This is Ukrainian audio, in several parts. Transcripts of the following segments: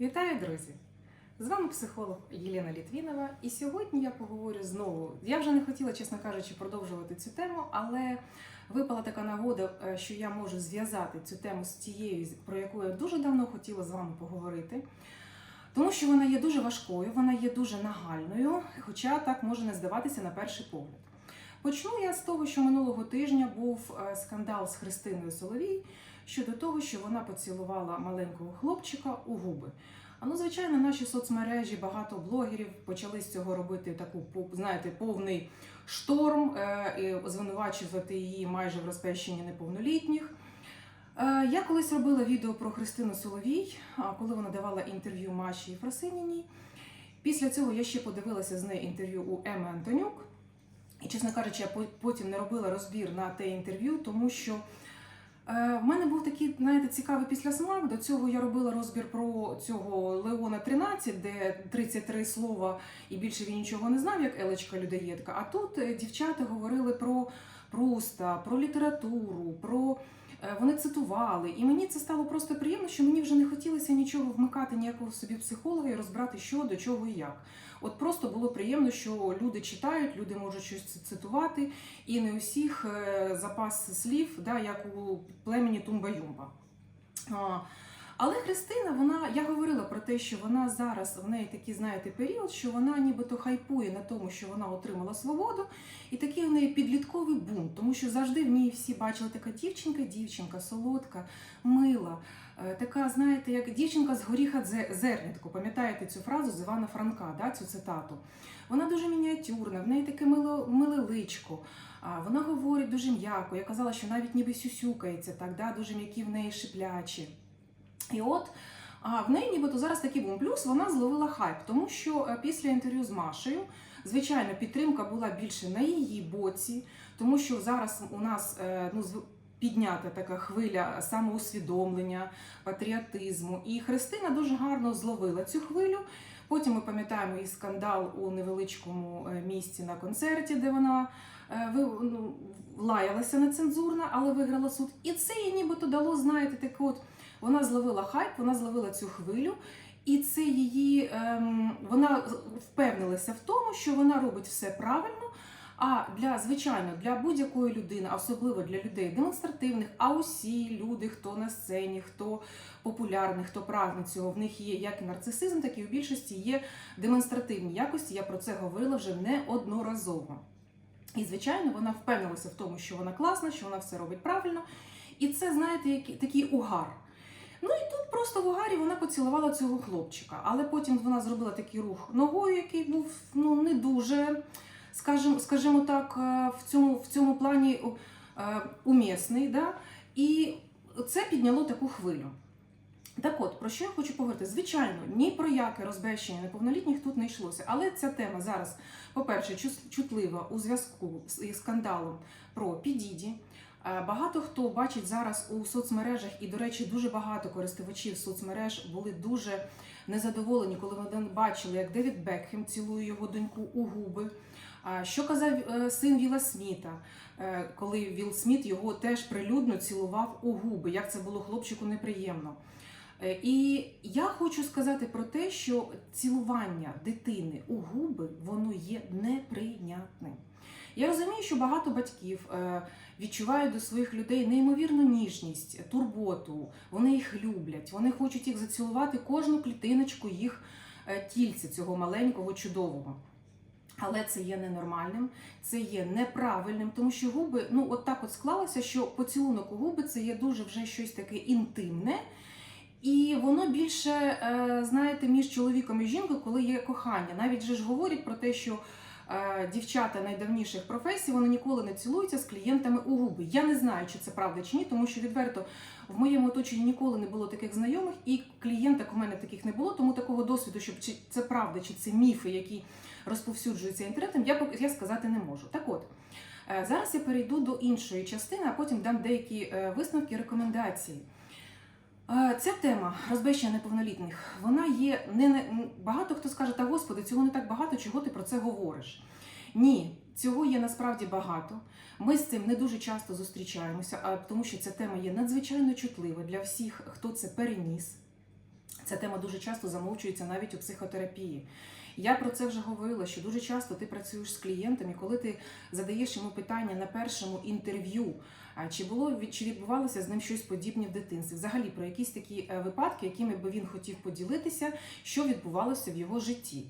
Вітаю, друзі! З вами психолог Єлена Літвінова, і сьогодні я поговорю знову. Я вже не хотіла, чесно кажучи, продовжувати цю тему, але випала така нагода, е, що я можу зв'язати цю тему з тією, про яку я дуже давно хотіла з вами поговорити. Тому що вона є дуже важкою, вона є дуже нагальною, хоча так може не здаватися на перший погляд. Почну я з того, що минулого тижня був е, скандал з Христиною Соловій щодо того, що вона поцілувала маленького хлопчика у губи. А ну, звичайно, наші соцмережі, багато блогерів почали з цього робити таку, знаєте, повний шторм е, звинувачувати її майже в розпещенні неповнолітніх. Е, Я колись робила відео про Христину Соловій, коли вона давала інтерв'ю Маші Єфросиніній. Після цього я ще подивилася з нею інтерв'ю у Еми Антонюк. І, чесно кажучи, я по- потім не робила розбір на те інтерв'ю, тому що в мене був такий, знаєте, цікавий післясмак. До цього я робила розбір про цього Леона 13, де 33 слова і більше він нічого не знав, як Елечка Людоєдка. А тут е, дівчата говорили про Пруста, про літературу, про. е, Вони цитували, і мені це стало просто приємно, що мені вже не хотілося нічого вмикати, ніякого собі психолога і розбирати, що до чого і як. От просто було приємно, що люди читають, люди можуть щось цитувати, і не усіх е, запас слів, да, як у племені Тумба-Юмба. Але Христина, вона, я говорила про те, що вона зараз в неї такий, знаєте, період, що вона нібито хайпує на тому, що вона отримала свободу, і такий в неї підлітковий бунт, тому що завжди в ній всі бачили така дівчинка, дівчинка, солодка, мила, е, така, знаєте, як дівчинка з горіха зернятку. Пам'ятаєте цю фразу з Івана Франка, да, цю цитату? Вона дуже мініатюрна, в неї таке мило, миле личко. Вона говорить дуже м'яко. Я казала, що навіть ніби сюсюкається, так, да, дуже м'які в неї шиплячі. І от а, в неї нібито зараз такий бум. Плюс вона зловила хайп, тому що е, після інтерв'ю з Машею, звичайно, підтримка була більше на її боці, тому що зараз у нас е, ну, піднята така хвиля самоусвідомлення, патріотизму. І Христина дуже гарно зловила цю хвилю. Потім ми пам'ятаємо і скандал у невеличкому е, місці на концерті, де вона ну, лаялася нецензурно, але виграла суд. І це їй нібито дало, знаєте, таке от вона зловила хайп, вона зловила цю хвилю, і це її ем, вона впевнилася в тому, що вона робить все правильно. А для звичайно для будь-якої людини, особливо для людей демонстративних, а усі люди, хто на сцені, хто популярний, хто прагне цього, в них є як і нарцисизм, так і в більшості є демонстративні якості. Я про це говорила вже неодноразово. І звичайно, вона впевнилася в тому, що вона класна, що вона все робить правильно. І це, знаєте, такий угар. Ну і тут просто в угарі вона поцілувала цього хлопчика. Але потім вона зробила такий рух ногою, який був ну, не дуже, скажімо, скажімо так, е, в цьому, в цьому плані е, умісний. Да? І це підняло таку хвилю. Так от, про що я хочу поговорити? Звичайно, ні про яке розбещення неповнолітніх тут не йшлося. Але ця тема зараз, по-перше, чутлива у зв'язку з скандалом про Підіді. Е, Багато хто бачить зараз у соцмережах, і, до речі, дуже багато користувачів соцмереж були дуже незадоволені, коли вони бачили, як Девід Бекхем цілує його доньку у губи. А Що казав е, син Віла Сміта, е, коли Віл Сміт його теж прилюдно цілував у губи, як це було хлопчику неприємно. Е, І я хочу сказати про те, що цілування дитини у губи воно є неприйнятним. Я розумію, що багато батьків е, відчувають до своїх людей неймовірну ніжність, турботу. Вони їх люблять, вони хочуть їх зацілувати кожну клітиночку їх е, тільця, цього маленького чудового. Але це є ненормальним, це є неправильним, тому що губи, ну от так от склалося, що поцілунок у губи це є дуже вже щось таке інтимне. І воно більше, е, знаєте, між чоловіком і жінкою, коли є кохання. Навіть же ж говорять про те, що дівчата найдавніших професій вони ніколи не цілуються з клієнтами у губи. Я не знаю, чи це правда чи ні, тому що відверто в моєму оточенні ніколи не було таких знайомих, і клієнток у мене таких не було, тому такого досвіду, щоб чи це правда, чи це міфи, які розповсюджуються інтернетом, я я сказати не можу. Так от. е, Зараз я перейду до іншої частини, а потім дам деякі е, висновки, рекомендації. Е, Ця тема розбещення неповнолітніх, вона є не, не багато хто скаже, та господи, цього не так багато, чого ти про це говориш. Ні, цього є насправді багато. Ми з цим не дуже часто зустрічаємося, а тому що ця тема є надзвичайно чутлива для всіх, хто це переніс. Ця тема дуже часто замовчується навіть у психотерапії. Я про це вже говорила, що дуже часто ти працюєш з клієнтом, і коли ти задаєш йому питання на першому інтерв'ю, чи було чи відбувалося з ним щось подібне в дитинстві? Взагалі про якісь такі е, випадки, якими би він хотів поділитися, що відбувалося в його житті.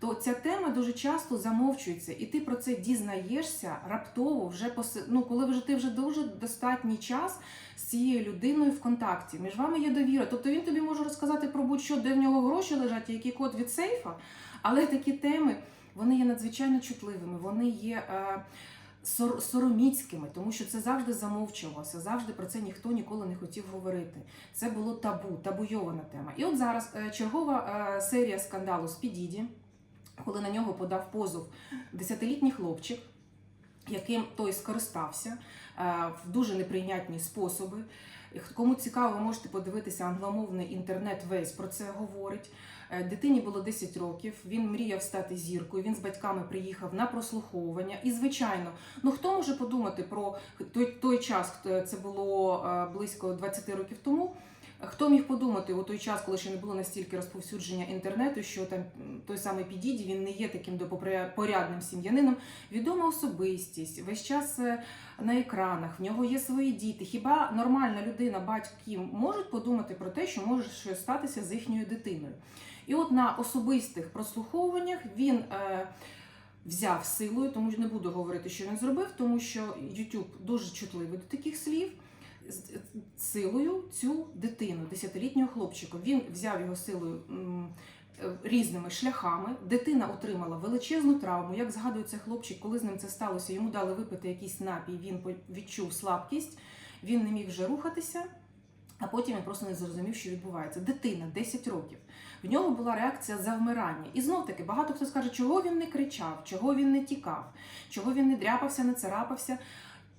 То ця тема дуже часто замовчується, і ти про це дізнаєшся раптово, вже поси... ну, коли вже ти вже дуже достатній час з цією людиною в контакті. Між вами є довіра. Тобто він тобі може розказати про будь-що, де в нього гроші лежать, який код від сейфа. Але такі теми вони є надзвичайно чутливими, вони є е, сор- сороміцькими, тому що це завжди замовчувалося, завжди про це ніхто ніколи не хотів говорити. Це було табу, табуйована тема. І от зараз е, чергова е, серія скандалу з Підіді, коли на нього подав позов десятилітній хлопчик, яким той скористався в дуже неприйнятні способи. Кому цікаво, можете подивитися англомовний інтернет весь про це говорить. Е, Дитині було 10 років. Він мріяв стати зіркою. Він з батьками приїхав на прослуховування. І звичайно, ну хто може подумати про той, той час, це було е, близько 20 років тому. Хто міг подумати у той час, коли ще не було настільки розповсюдження інтернету, що там той самий Підіді він не є таким допорядним сім'янином, відома особистість, весь час е, на екранах, в нього є свої діти. Хіба нормальна людина, батьки можуть подумати про те, що може щось статися з їхньою дитиною? І от на особистих прослуховуваннях він е, взяв силою, тому що не буду говорити, що він зробив, тому що YouTube дуже чутливий до таких слів. Силою цю дитину, десятилітнього хлопчика, він взяв його силою е, різними шляхами. Дитина отримала величезну травму. Як згадується хлопчик, коли з ним це сталося, йому дали випити якийсь напій, він відчув слабкість, він не міг вже рухатися. А потім він просто не зрозумів, що відбувається. Дитина 10 років. В нього була реакція завмирання. І знов таки багато хто скаже, чого він не кричав, чого він не тікав, чого він не дряпався, не царапався.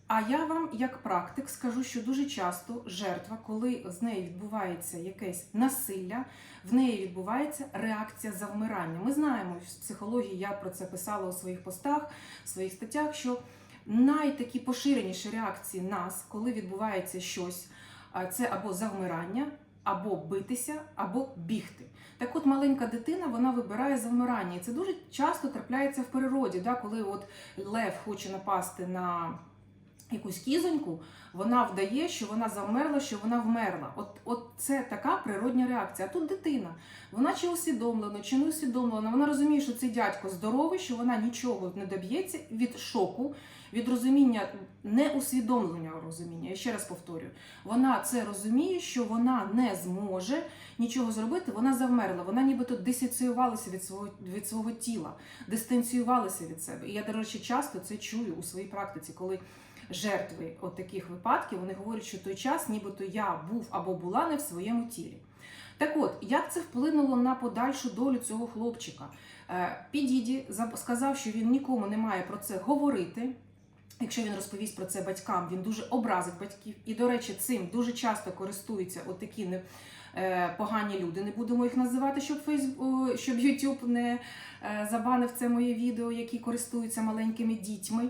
А я вам, як практик, скажу, що дуже часто жертва, коли з нею відбувається якесь насилля, в неї відбувається реакція завмирання. Ми знаємо в психології, я про це писала у своїх постах, в своїх статтях, що найтакі поширеніші реакції нас, коли відбувається щось, це або завмирання, або битися, або бігти. Так от маленька дитина вона вибирає завмирання. І це дуже часто трапляється в природі, да, коли от лев хоче напасти на якусь кізоньку, вона вдає, що вона завмерла, що вона вмерла. От, от це така природня реакція. А тут дитина, вона чи усвідомлено, чи не усвідомлено, вона розуміє, що цей дядько здоровий, що вона нічого не доб'ється від шоку, від розуміння, не усвідомлення розуміння. Я ще раз повторюю, вона це розуміє, що вона не зможе нічого зробити, вона завмерла, вона нібито дисоціювалася від свого від свого тіла, дистанціювалася від себе. І я, до речі, часто це чую у своїй практиці, коли жертви от таких випадків вони говорять, що той час, нібито я був або була не в своєму тілі. Так от, як це вплинуло на подальшу долю цього хлопчика? Е, Підіді сказав, що він нікому не має про це говорити. Якщо він розповість про це батькам, він дуже образить батьків. І, до речі, цим дуже часто користуються от такі не, е, погані люди. Не будемо їх називати, щоб Фейсбу, щоб YouTube не е, забанив це моє відео, які користуються маленькими дітьми.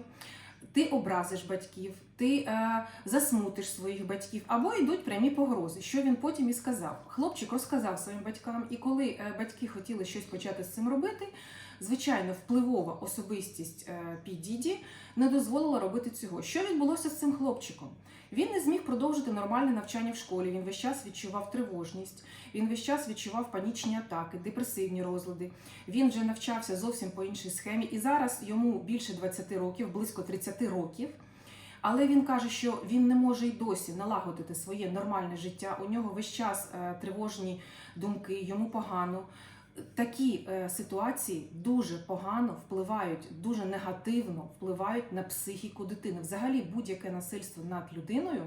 Ти образиш батьків, ти е, засмутиш своїх батьків, або йдуть прямі погрози. Що він потім і сказав? Хлопчик розказав своїм батькам, і коли е, батьки хотіли щось почати з цим робити, звичайно, впливова особистість е, Підіді не дозволила робити цього. Що відбулося з цим хлопчиком? Він не зміг продовжити нормальне навчання в школі. Він весь час відчував тривожність, він весь час відчував панічні атаки, депресивні розлади. Він вже навчався зовсім по іншій схемі, і зараз йому більше 20 років, близько 30 років. Але він каже, що він не може й досі налагодити своє нормальне життя. У нього весь час е, тривожні думки, йому погано. Такі е, ситуації дуже погано впливають, дуже негативно впливають на психіку дитини. Взагалі, будь-яке насильство над людиною.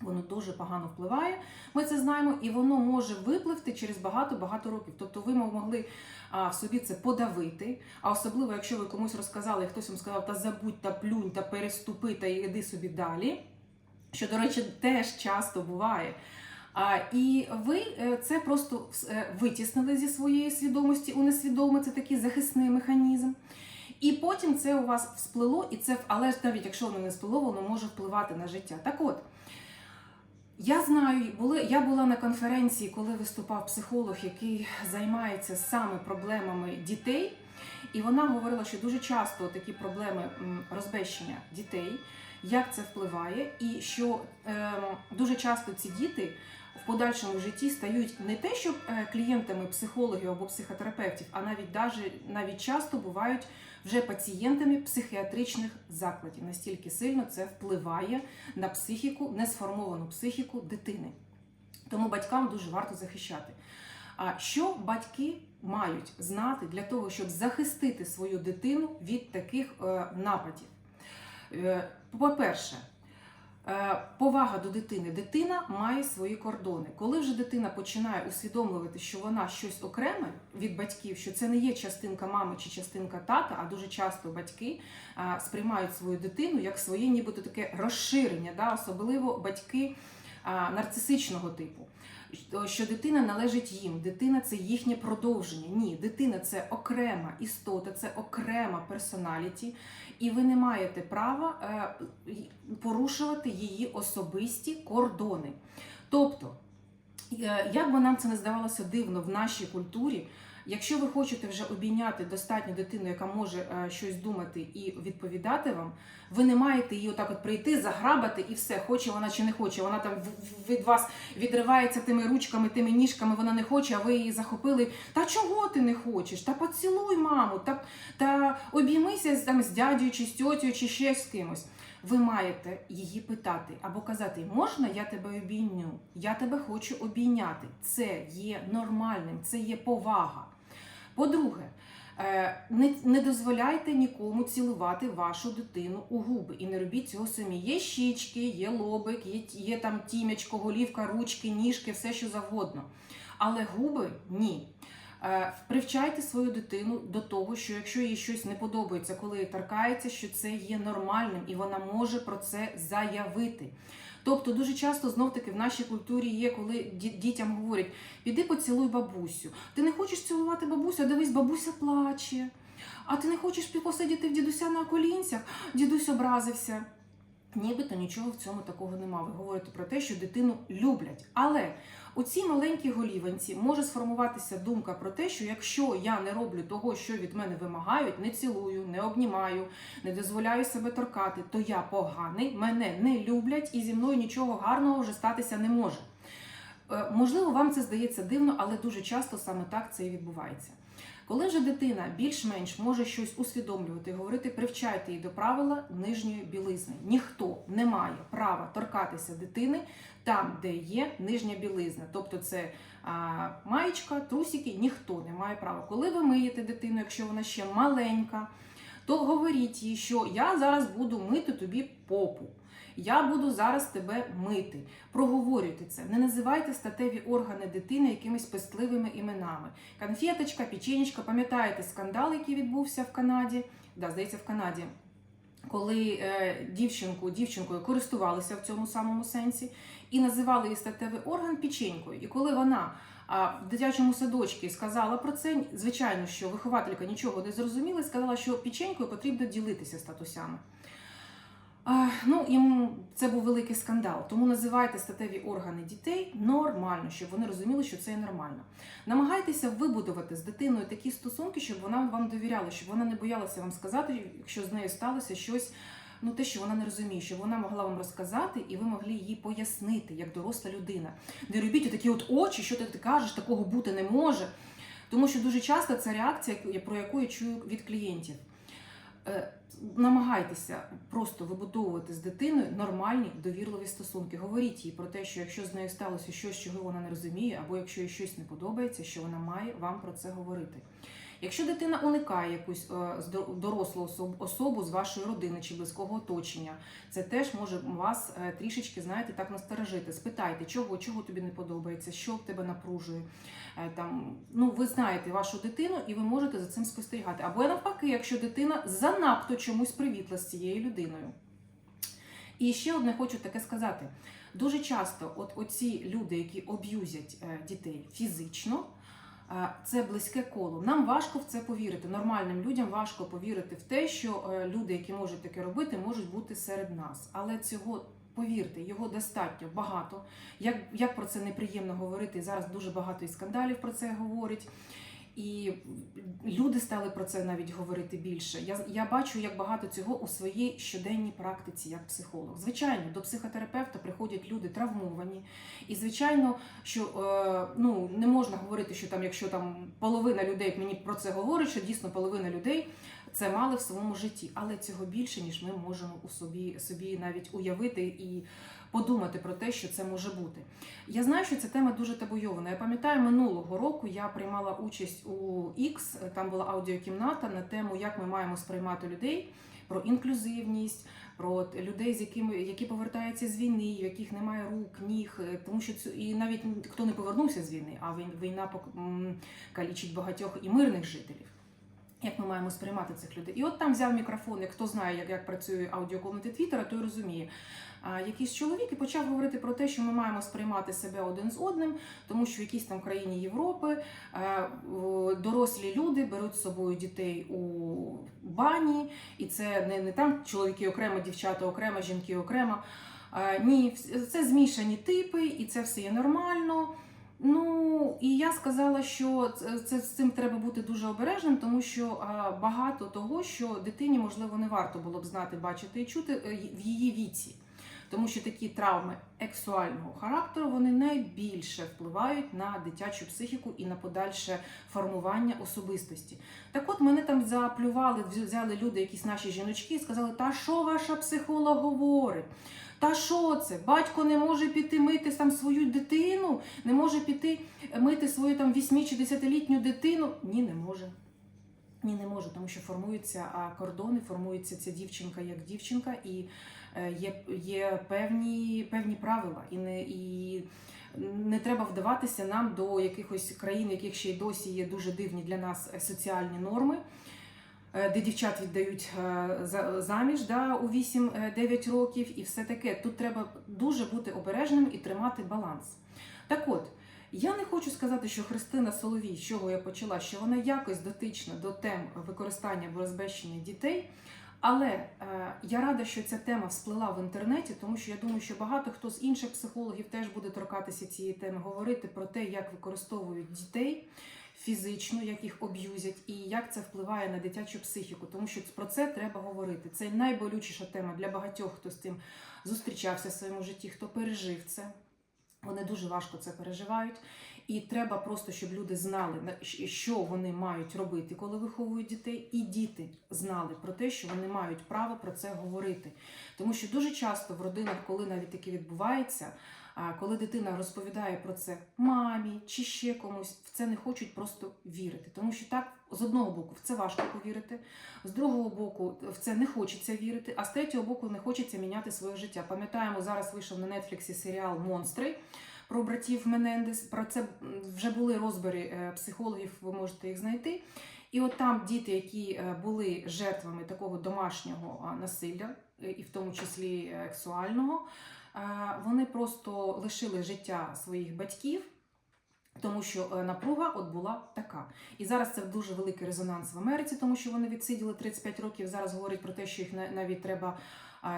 Воно дуже погано впливає. Ми це знаємо, і воно може випливти через багато-багато років. Тобто, ви могли а, собі це подавити. А особливо, якщо ви комусь розказали, і хтось вам сказав, та забудь, та плюнь, та переступи, та йди собі далі. Що, до речі, теж часто буває. І ви е, це просто е, витіснили зі своєї свідомості у несвідоме, це такий захисний механізм. І потім це у вас всплило, і це, але ж навіть якщо воно не сплило, воно може впливати на життя. Так от, Я знаю, були, я була на конференції, коли виступав психолог, який займається саме проблемами дітей. І вона говорила, що дуже часто такі проблеми розбещення дітей, як це впливає, і що ем, дуже часто ці діти в подальшому житті стають не те, що е, клієнтами психологів або психотерапевтів, а навіть даже, навіть часто бувають вже пацієнтами психіатричних закладів. Настільки сильно це впливає на психіку, несформовану психіку дитини. Тому батькам дуже варто захищати. А що батьки мають знати для того, щоб захистити свою дитину від таких е, нападів? Е, По-перше, повага до дитини. Дитина має свої кордони. Коли вже дитина починає усвідомлювати, що вона щось окреме від батьків, що це не є частинка мами чи частинка тата, а дуже часто батьки е, сприймають свою дитину як своє, нібито таке розширення, да? особливо батьки е, нарцисичного типу. Що- Що дитина належить їм, дитина це їхнє продовження. Ні, дитина це окрема істота, це окрема персоналіті, і ви не маєте права е, порушувати її особисті кордони. Тобто, е, як би нам це не здавалося дивно в нашій культурі, якщо ви хочете вже обійняти достатньо дитину, яка може е, щось думати і відповідати вам, ви не маєте її отак от прийти, заграбати і все, хоче вона чи не хоче. Вона там від вас відривається тими ручками, тими ніжками, вона не хоче, а ви її захопили. Та чого ти не хочеш? Та поцілуй маму, та, та обіймися там з дядю, чи з тьотю, чи ще з кимось. Ви маєте її питати або казати, можна я тебе обійню? Я тебе хочу обійняти. Це є нормальним, це є повага. По-друге, е, не, дозволяйте нікому цілувати вашу дитину у губи і не робіть цього самі. Є щічки, є лобик, є, є там тімечко, голівка, ручки, ніжки, все що завгодно. Але губи ні. Е, Привчайте свою дитину до того, що якщо їй щось не подобається, коли їй торкається, що це є нормальним і вона може про це заявити. Тобто дуже часто знов таки в нашій культурі є, коли дітям говорять: піди поцілуй бабусю. Ти не хочеш цілувати бабусю, а дивись, бабуся плаче. А ти не хочеш посидіти в дідуся на колінцях? Дідусь образився. Нібито нічого в цьому такого нема. Ви говорите про те, що дитину люблять. Але у цій маленькій голіванці може сформуватися думка про те, що якщо я не роблю того, що від мене вимагають, не цілую, не обнімаю, не дозволяю себе торкати, то я поганий, мене не люблять і зі мною нічого гарного вже статися не може. Е, Можливо, вам це здається дивно, але дуже часто саме так це і відбувається. Коли вже дитина більш-менш може щось усвідомлювати, і говорити, привчайте її до правила нижньої білизни. Ніхто не має права торкатися дитини там, де є нижня білизна. Тобто це а, маєчка, трусики, ніхто не має права. Коли ви миєте дитину, якщо вона ще маленька, то говоріть їй, що я зараз буду мити тобі попу. Я буду зараз тебе мити. Проговорюйте це. Не називайте статеві органи дитини якимись пестливими іменами. Конфеточка, печенечка, пам'ятаєте скандал, який відбувся в Канаді? Да, здається, в Канаді. Коли е, дівчинку, дівчинкою користувалися в цьому самому сенсі і називали її статевий орган печенькою. І коли вона в дитячому садочці сказала про це, звичайно, що вихователька нічого не зрозуміла, сказала, що печенькою потрібно ділитися статусями. Ну, їм це був великий скандал. Тому називайте статеві органи дітей нормально, щоб вони розуміли, що це є нормально. Намагайтеся вибудувати з дитиною такі стосунки, щоб вона вам довіряла, щоб вона не боялася вам сказати, якщо з нею сталося щось, ну те, що вона не розуміє, щоб вона могла вам розказати, і ви могли їй пояснити, як доросла людина. Не робіть такі от очі, що ти кажеш, такого бути не може. Тому що дуже часто це реакція, про яку я чую від клієнтів. Намагайтеся просто вибудовувати з дитиною нормальні довірливі стосунки. Говоріть їй про те, що якщо з нею сталося щось, чого вона не розуміє, або якщо їй щось не подобається, що вона має вам про це говорити. Якщо дитина уникає якусь е, дорослу особу з вашої родини чи близького оточення, це теж може вас е, трішечки, знаєте, так насторожити. Спитайте, чого, чого тобі не подобається, що в тебе напружує. Е, Там, ну, ви знаєте вашу дитину, і ви можете за цим спостерігати. Або навпаки, якщо дитина занадто чомусь привітла з цією людиною. І ще одне хочу таке сказати: дуже часто, от оці люди, які об'юзять дітей фізично, це близьке коло. Нам важко в це повірити. Нормальним людям важко повірити в те, що е, люди, які можуть таке робити, можуть бути серед нас. Але цього Повірте, його достатньо багато. Як, як про це неприємно говорити, зараз дуже багато і скандалів про це говорять. І люди стали про це навіть говорити більше. Я, я бачу, як багато цього у своїй щоденній практиці, як психолог. Звичайно, до психотерапевта приходять люди травмовані. І звичайно, що е, ну не можна говорити, що там, якщо там половина людей мені про це говорить, що дійсно половина людей це мали в своєму житті, але цього більше ніж ми можемо у собі собі навіть уявити і подумати про те, що це може бути. Я знаю, що ця тема дуже табуйована. Я пам'ятаю, минулого року я приймала участь у X, там була аудіокімната на тему, як ми маємо сприймати людей, про інклюзивність, про людей, з якими які повертаються з війни, в яких немає рук, ніг, е, тому що це і навіть хто не повернувся з війни, а вій- війна калічить багатьох і мирних жителів. Як ми маємо сприймати цих людей? І от там взяв мікрофон, як хто знає, як, як працює аудіокомнати Твіттера, той розуміє. А, якийсь чоловік і почав говорити про те, що ми маємо сприймати себе один з одним, тому що в якійсь там країні Європи е, дорослі люди беруть з собою дітей у бані, і це не, не там чоловіки окремо, дівчата окремо, жінки окремо. Е, Ні, це змішані типи, і це все є нормально. Ну і я сказала, що це, з цим треба бути дуже обережним, тому що багато того, що дитині можливо не варто було б знати, бачити і чути е, в її віці. Тому що такі травми ексуального характеру вони найбільше впливають на дитячу психіку і на подальше формування особистості. Так от мене там заплювали, взяли люди, якісь наші жіночки, і сказали, та що ваша психолог говорить? Та що це? Батько не може піти мити там свою дитину, не може піти мити свою там 8 чи 10-літню дитину. Ні, не може. Ні, не може, тому що формуються кордони, формується ця дівчинка як дівчинка, і е, є, є певні, певні правила. І не, і не треба вдаватися нам до якихось країн, яких ще й досі є дуже дивні для нас е, соціальні норми. Е, Де дівчат віддають е, за- заміж да, у 8-9 років, і все таке. Тут треба дуже бути обережним і тримати баланс. Так от, я не хочу сказати, що Христина Соловій, з чого я почала, що вона якось дотична до тем використання або розбещення дітей. Але е, я рада, що ця тема всплила в інтернеті, тому що я думаю, що багато хто з інших психологів теж буде торкатися цієї теми, говорити про те, як використовують дітей фізично, як їх об'юзять, і як це впливає на дитячу психіку. Тому що про це треба говорити. Це найболючіша тема для багатьох, хто з цим зустрічався в своєму житті, хто пережив це. Вони дуже важко це переживають, і треба просто, щоб люди знали, що вони мають робити, коли виховують дітей, і діти знали про те, що вони мають право про це говорити. Тому що дуже часто в родинах, коли навіть таке відбувається, а, коли дитина розповідає про це мамі чи ще комусь, в це не хочуть просто вірити. Тому що так, з одного боку, в це важко повірити, з другого боку, в це не хочеться вірити, а з третього боку, не хочеться міняти своє життя. Пам'ятаємо, зараз вийшов на Нетфліксі серіал Монстри про братів Менендес. Про це вже були розбори е, психологів, ви можете їх знайти. І от там діти, які е, були жертвами такого домашнього насилля, е, і в тому числі сексуального, вони просто лишили життя своїх батьків. Тому що е, напруга от була така. І зараз це дуже великий резонанс в Америці, тому що вони відсиділи 35 років. Зараз говорять про те, що їх на- навіть треба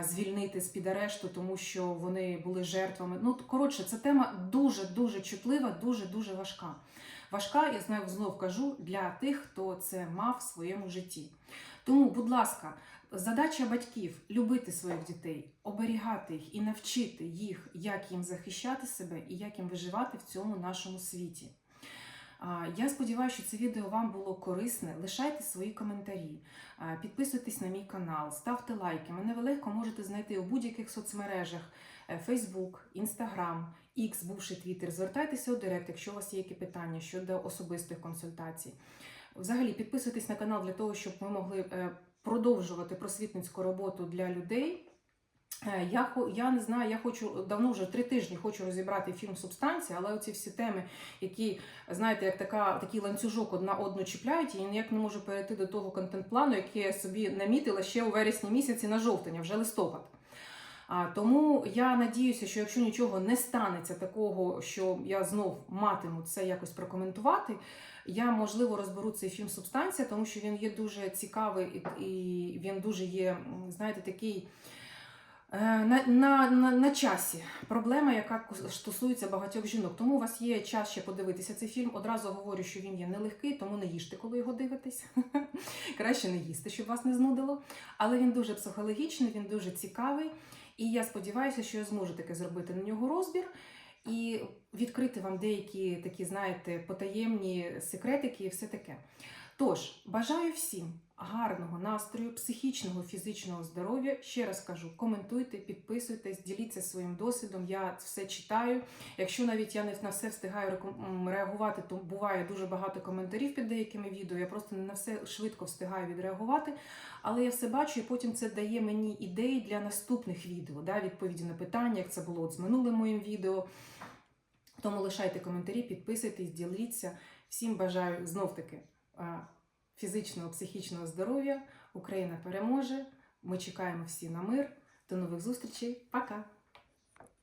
звільнити з під арешту, тому що вони були жертвами. Ну коротше, ця тема дуже дуже чутлива, дуже дуже важка. Важка, я знаю, знов кажу для тих, хто це мав в своєму житті. Тому, будь ласка, задача батьків любити своїх дітей, оберігати їх і навчити їх, як їм захищати себе і як їм виживати в цьому нашому світі. Я сподіваюся, що це відео вам було корисне. Лишайте свої коментарі, підписуйтесь на мій канал, ставте лайки. Мене ви легко можете знайти у будь-яких соцмережах: е, Facebook, Instagram, X, бувший Twitter. Звертайтеся у Директ, якщо у вас є які питання щодо особистих консультацій. Взагалі, підписуйтесь на канал для того, щоб ми могли е, продовжувати просвітницьку роботу для людей. Е, Я, я не знаю, я хочу давно вже три тижні хочу розібрати фільм Субстанція, але оці всі теми, які, знаєте, як така, такий ланцюжок одна одну чіпляють, і ніяк не можу перейти до того контент-плану, який я собі намітила ще у вересні місяці на жовтень, вже листопад. А, тому я надіюся, що якщо нічого не станеться такого, що я знов матиму це якось прокоментувати, я можливо розберу цей фільм Субстанція, тому що він є дуже цікавий і, він дуже є, знаєте, такий. Е, На, на, на, на часі проблема, яка стосується багатьох жінок. Тому у вас є час ще подивитися цей фільм. Одразу говорю, що він є нелегкий, тому не їжте, коли його дивитесь. Краще не їсти, щоб вас не знудило. Але він дуже психологічний, він дуже цікавий. І я сподіваюся, що я зможу таки зробити. На нього розбір. І відкрити вам деякі такі, знаєте, потаємні секретики і все таке. Тож, бажаю всім гарного настрою, психічного, фізичного здоров'я. Ще раз кажу, коментуйте, підписуйтесь, діліться своїм досвідом. Я все читаю. Якщо навіть я не на все встигаю реагувати, то буває дуже багато коментарів під деякими відео. Я просто не на все швидко встигаю відреагувати. Але я все бачу, і потім це дає мені ідеї для наступних відео, да, відповіді на питання, як це було от з минулим моїм відео. Тому лишайте коментарі, підписуйтесь, діліться. Всім бажаю знов таки фізичного, психічного здоров'я. Україна переможе. Ми чекаємо всі на мир. До нових зустрічей. Пока!